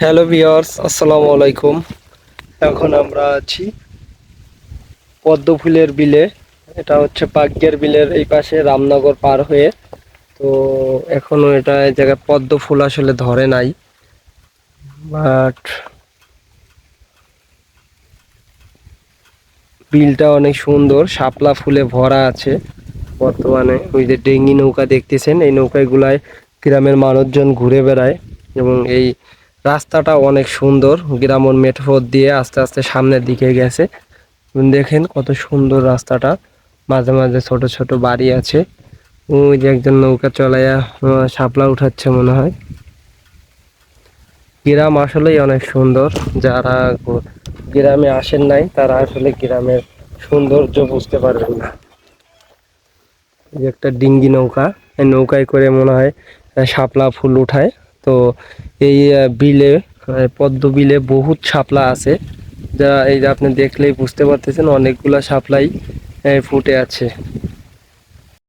Hello viewers আসসালামু আলাইকুম এখন আমরা আছি পদ্ম ফুলের বিলে। এটা হচ্ছে পাগ্যের বিলের এই পাশে রামনগর পার হয়ে। তো এখনও এটা এই জায়গায় পদ্ম ফুল আসলে ধরে নাই। বাট বিলটা অনেক সুন্দর, শাপলা ফুলে ভরা আছে। বর্তমানে ওই যে ডেঙ্গি নৌকা দেখতেছেন, এই নৌকাগুলায় গ্রামের মানুষজন ঘুরে বেড়ায় এবং এই রাস্তাটা অনেক সুন্দর। গ্রামের মেঠোপথ দিয়ে আস্তে আস্তে সামনের দিকে গেছে। দেখেন কত সুন্দর রাস্তাটা। মাঝে মাঝে ছোট ছোট বাড়ি আছে। ওই যে একজন নৌকা চলাইয়া শাপলা উঠাচ্ছে মনে হয়। গ্রাম আসলেই অনেক সুন্দর। যারা গ্রামে আসেন নাই, তারা আসলে গ্রামের সৌন্দর্য বুঝতে পারবেন না। একটা ডিঙ্গি নৌকা। নৌকায় করে মনে হয় শাপলা ফুল উঠায়। তো এই বিলে পদ্ম বিলে বহুত শাপলা আছে। যা এই যে আপনি দেখলেই বুঝতে পারতেছেন, অনেকগুলা শাপলাই ফুটে আছে।